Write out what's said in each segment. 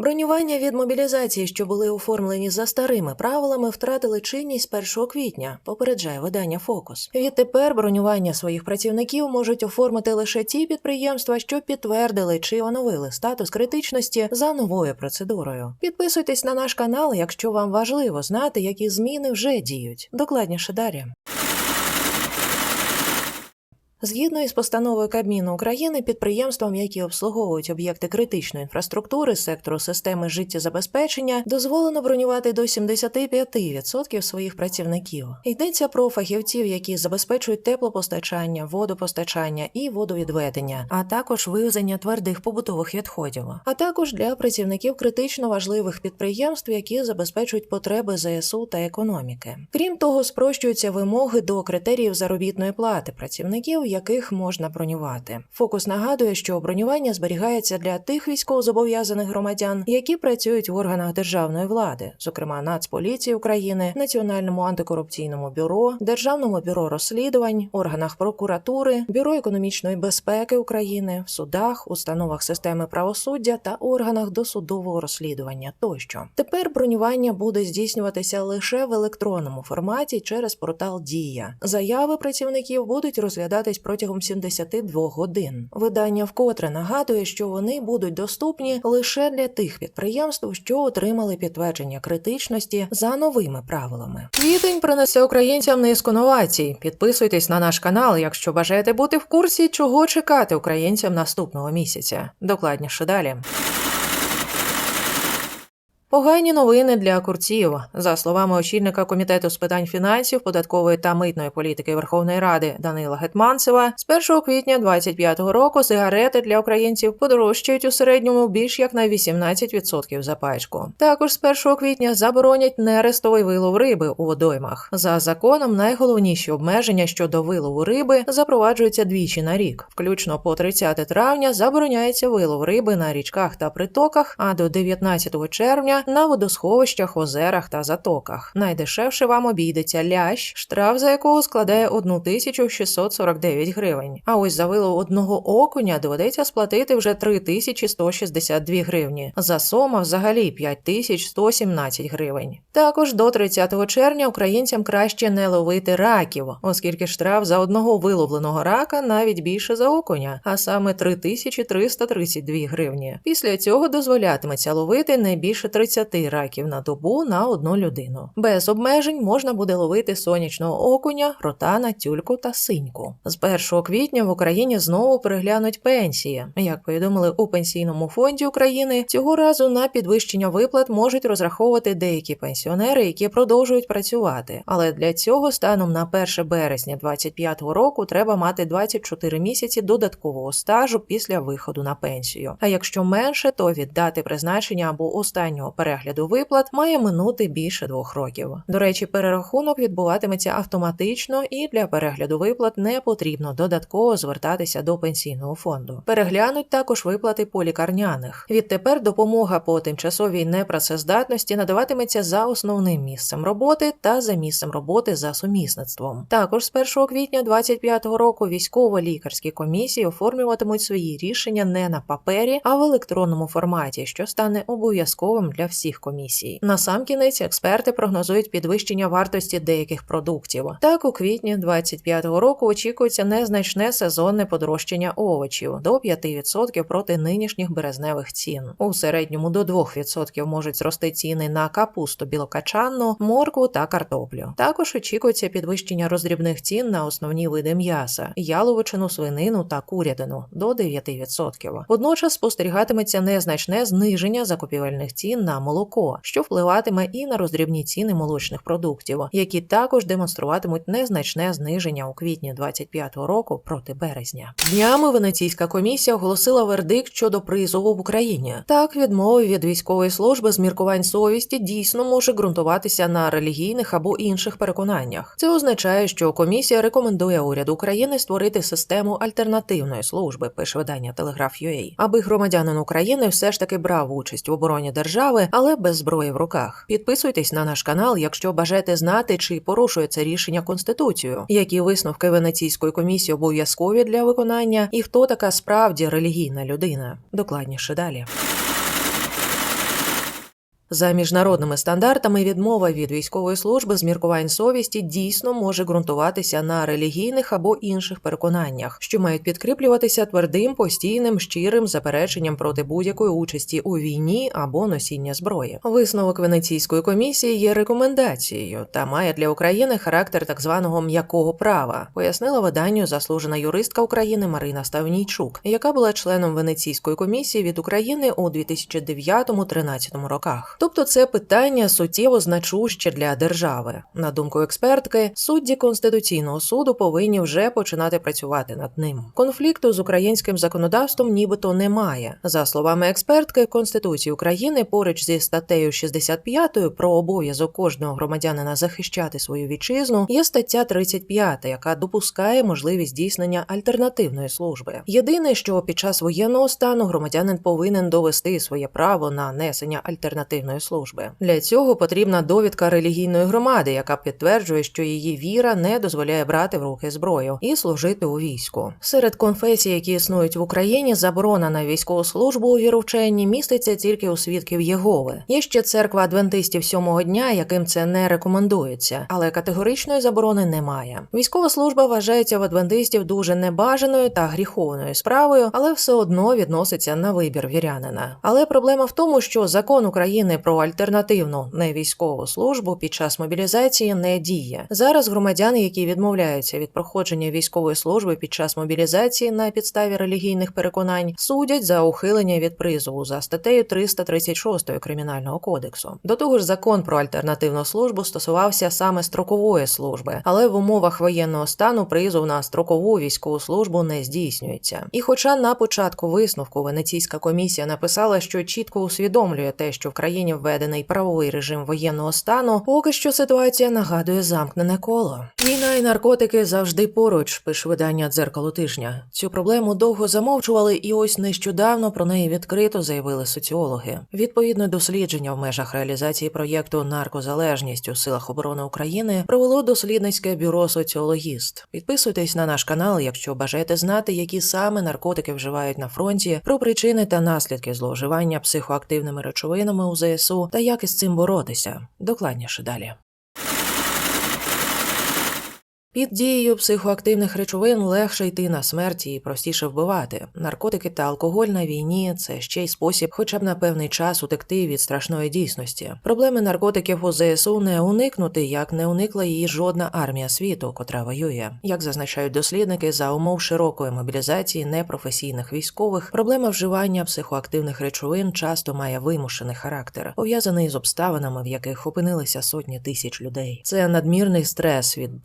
Бронювання від мобілізації, що були оформлені за старими правилами, втратили чинність 1 квітня. Попереджає видання Фокус. Відтепер бронювання своїх працівників можуть оформити лише ті підприємства, що підтвердили чи оновили статус критичності за новою процедурою. Підписуйтесь на наш канал, якщо вам важливо знати, які зміни вже діють. Докладніше далі. Згідно із постановою Кабміну України, підприємствам, які обслуговують об'єкти критичної інфраструктури сектору системи життєзабезпечення, дозволено бронювати до 75% своїх працівників. Йдеться про фахівців, які забезпечують теплопостачання, водопостачання і водовідведення, а також вивезення твердих побутових відходів, а також для працівників критично важливих підприємств, які забезпечують потреби ЗСУ та економіки. Крім того, спрощуються вимоги до критеріїв заробітної плати працівників яких можна бронювати. Фокус нагадує, що бронювання зберігається для тих військовозобов'язаних громадян, які працюють в органах державної влади, зокрема Нацполіції України, Національному антикорупційному бюро, Державному бюро розслідувань, органах прокуратури, бюро економічної безпеки України, в судах, установах системи правосуддя та органах досудового розслідування тощо. Тепер бронювання буде здійснюватися лише в електронному форматі через портал Дія. Заяви працівників будуть розглядатись протягом 72 годин. Видання вкотре нагадує, що вони будуть доступні лише для тих підприємств, що отримали підтвердження критичності за новими правилами. Квітень принесе українцям низку новацій. Підписуйтесь на наш канал, якщо бажаєте бути в курсі, чого чекати українцям наступного місяця. Докладніше далі. Погані новини для курців. За словами очільника комітету з питань фінансів, податкової та митної політики Верховної Ради Данила Гетманцева, з 1 квітня 2025 року сигарети для українців подорожчають у середньому більш як на 18% за пачку. Також з 1 квітня заборонять нерестовий вилов риби у водоймах. За законом найголовніші обмеження щодо вилову риби запроваджуються двічі на рік. Включно по 30 травня забороняється вилов риби на річках та притоках, а до 19 червня на водосховищах, озерах та затоках. Найдешевше вам обійдеться лящ, штраф за якого складає 1649 гривень. А ось за вилов одного окуня доведеться сплатити вже 3162 гривні. За сома взагалі 5117 гривень. Також до 30 червня українцям краще не ловити раків, оскільки штраф за одного виловленого рака навіть більше за окуня, а саме 3332 гривні. Після цього дозволятиметься ловити не більше 30 раків на добу на одну людину. Без обмежень можна буде ловити сонячного окуня, ротана, тюльку та синьку. З 1 квітня в Україні знову переглянуть пенсії. Як повідомили у пенсійному фонді України, цього разу на підвищення виплат можуть розраховувати деякі пенсіонери, які продовжують працювати. Але для цього станом на 1 березня 2025 року треба мати 24 місяці додаткового стажу після виходу на пенсію. А якщо менше, то від дати призначення або останнього перегляду виплат має минути більше двох років. До речі, перерахунок відбуватиметься автоматично, і для перегляду виплат не потрібно додатково звертатися до пенсійного фонду. Переглянуть також виплати по лікарняних. Відтепер допомога по тимчасовій непрацездатності надаватиметься за основним місцем роботи та за місцем роботи за сумісництвом. Також з 1 квітня 2025 року військово-лікарські комісії оформлюватимуть свої рішення не на папері, а в електронному форматі, що стане обов'язковим для всіх комісій. Насамкінець експерти прогнозують підвищення вартості деяких продуктів. Так, у квітні 2025 року очікується незначне сезонне подорожчання овочів до 5% проти нинішніх березневих цін. У середньому до 2% можуть зрости ціни на капусту білокачанну, моркву та картоплю. Також очікується підвищення роздрібних цін на основні види м'яса, яловичину, свинину та курятину до 9%. Водночас спостерігатиметься незначне зниження закупівельних цін молоко, що впливатиме і на роздрібні ціни молочних продуктів, які також демонструватимуть незначне зниження у квітні 25-го року проти березня. Днями Венеційська комісія оголосила вердикт щодо призову в Україні. Так, відмови від військової служби з міркувань совісті дійсно може ґрунтуватися на релігійних або інших переконаннях. Це означає, що комісія рекомендує уряду України створити систему альтернативної служби, пише видання Телеграф.UA, аби громадянин України все ж таки брав участь в обороні держави, але без зброї в руках. Підписуйтесь на наш канал, якщо бажаєте знати, чи порушує це рішення Конституцію, які висновки Венеційської комісії обов'язкові для виконання, і хто така справді релігійна людина. Докладніше далі. За міжнародними стандартами відмова від військової служби з міркувань совісті дійсно може ґрунтуватися на релігійних або інших переконаннях, що мають підкріплюватися твердим, постійним, щирим запереченням проти будь-якої участі у війні або носіння зброї. Висновок Венеційської комісії є рекомендацією та має для України характер так званого м'якого права, пояснила виданню заслужена юристка України Марина Ставнійчук, яка була членом Венеційської комісії від України у 2009-2013 роках. Тобто, це питання суттєво значуще для держави. На думку експертки, судді конституційного суду повинні вже починати працювати над ним. Конфлікту з українським законодавством нібито немає. За словами експертки, Конституції України поруч зі статтею 65 про обов'язок кожного громадянина захищати свою вітчизну є стаття 35, яка допускає можливість здійснення альтернативної служби. Єдине, що під час воєнного стану громадянин повинен довести своє право на несення альтернативної служби. Для цього потрібна довідка релігійної громади, яка підтверджує, що її віра не дозволяє брати в руки зброю і служити у війську. Серед конфесій, які існують в Україні, заборона на військову службу у вірученні міститься тільки у свідків Єгови. Є ще церква адвентистів сьомого дня, яким це не рекомендується, але категоричної заборони немає. Військова служба вважається в адвентистів дуже небажаною та гріховною справою, але все одно відноситься на вибір вірянина. Але проблема в тому, що закон України про альтернативну невійськову службу під час мобілізації не діє. Зараз громадяни, які відмовляються від проходження військової служби під час мобілізації на підставі релігійних переконань, судять за ухилення від призову за статтею 336 кримінального кодексу. До того ж, закон про альтернативну службу стосувався саме строкової служби, але в умовах воєнного стану призов на строкову військову службу не здійснюється. І, хоча на початку висновку Венеційська комісія написала, що чітко усвідомлює те, що в країні введений правовий режим воєнного стану, поки що ситуація нагадує замкнене коло. Війна і наркотики завжди поруч, пише видання дзеркало тижня. Цю проблему довго замовчували, і ось нещодавно про неї відкрито заявили соціологи. Відповідне дослідження в межах реалізації проєкту Наркозалежність у силах оборони України провело дослідницьке бюро Соціологіст. Підписуйтесь на наш канал, якщо бажаєте знати, які саме наркотики вживають на фронті, про причини та наслідки зловживання психоактивними речовинами у ЗСУ та як із цим боротися. Докладніше далі. Під дією психоактивних речовин легше йти на смерть і простіше вбивати. Наркотики та алкоголь на війні це ще й спосіб, хоча б на певний час утекти від страшної дійсності. Проблеми наркотиків у ЗСУ не уникнути, як не уникла її жодна армія світу, котра воює. Як зазначають дослідники, за умов широкої мобілізації непрофесійних військових, проблема вживання психоактивних речовин часто має вимушений характер, пов'язаний з обставинами, в яких опинилися сотні тисяч людей. Це надмірний стрес від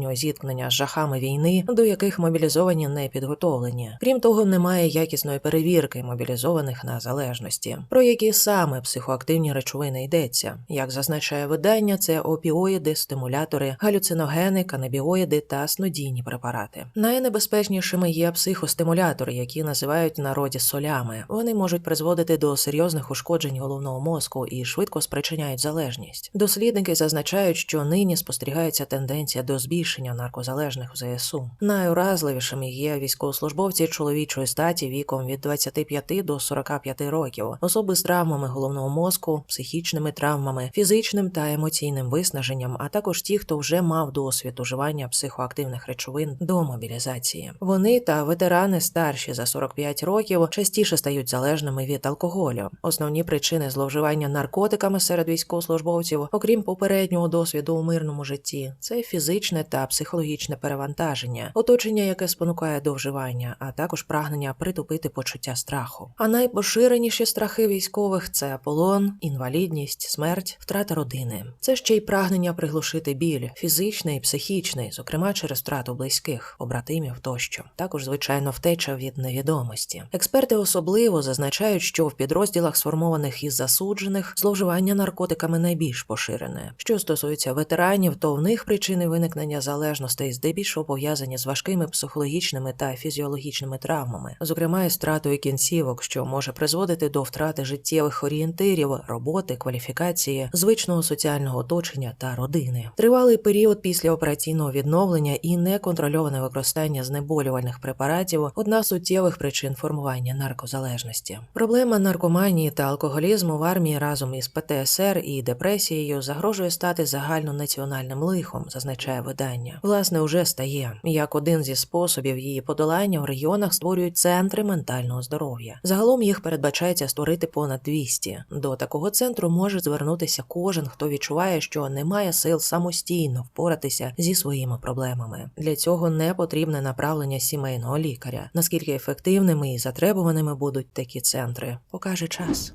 безпосереднього зіткнення з жахами війни, до яких мобілізовані не підготовлені. Крім того, немає якісної перевірки мобілізованих на залежності, про які саме психоактивні речовини йдеться. Як зазначає видання, це опіоїди, стимулятори, галюциногени, канабіоїди та снодійні препарати. Найнебезпечнішими є психостимулятори, які називають народі солями. Вони можуть призводити до серйозних ушкоджень головного мозку і швидко спричиняють залежність. Дослідники зазначають, що нині спостерігається тенденція до збільшення наркозалежних в ЗСУ. Найуразливішими є військовослужбовці чоловічої статі віком від 25 до 45 років, особи з травмами головного мозку, психічними травмами, фізичним та емоційним виснаженням, а також ті, хто вже мав досвід уживання психоактивних речовин до мобілізації. Вони та ветерани старші за 45 років частіше стають залежними від алкоголю. Основні причини зловживання наркотиками серед військовослужбовців, окрім попереднього досвіду у мирному житті, це фізичне та психологічне перевантаження, оточення, яке спонукає до вживання, а також прагнення притупити почуття страху. А найпоширеніші страхи військових це полон, інвалідність, смерть, втрата родини. Це ще й прагнення приглушити біль, фізичний психічний, зокрема через втрату близьких, побратимів тощо. Також, звичайно, втеча від невідомості. Експерти особливо зазначають, що в підрозділах, сформованих із засуджених, зловживання наркотиками найбільш поширене. Що стосується ветеранів, то в них причини виникнення залежностей здебільшого пов'язані з важкими психологічними та фізіологічними травмами, зокрема із втратою кінцівок, що може призводити до втрати життєвих орієнтирів, роботи, кваліфікації, звичного соціального оточення та родини. Тривалий період після операційного відновлення і неконтрольоване використання знеболювальних препаратів одна з суттєвих причин формування наркозалежності. Проблема наркоманії та алкоголізму в армії разом із ПТСР і депресією загрожує стати загальнонаціональним лихом, зазначає видання. Власне, уже стає як один зі способів її подолання в регіонах створюють центри ментального здоров'я. Загалом їх передбачається створити понад 200. До такого центру може звернутися кожен, хто відчуває, що не має сил самостійно впоратися зі своїми проблемами. Для цього не потрібне направлення сімейного лікаря. Наскільки ефективними і затребуваними будуть такі центри, покаже час.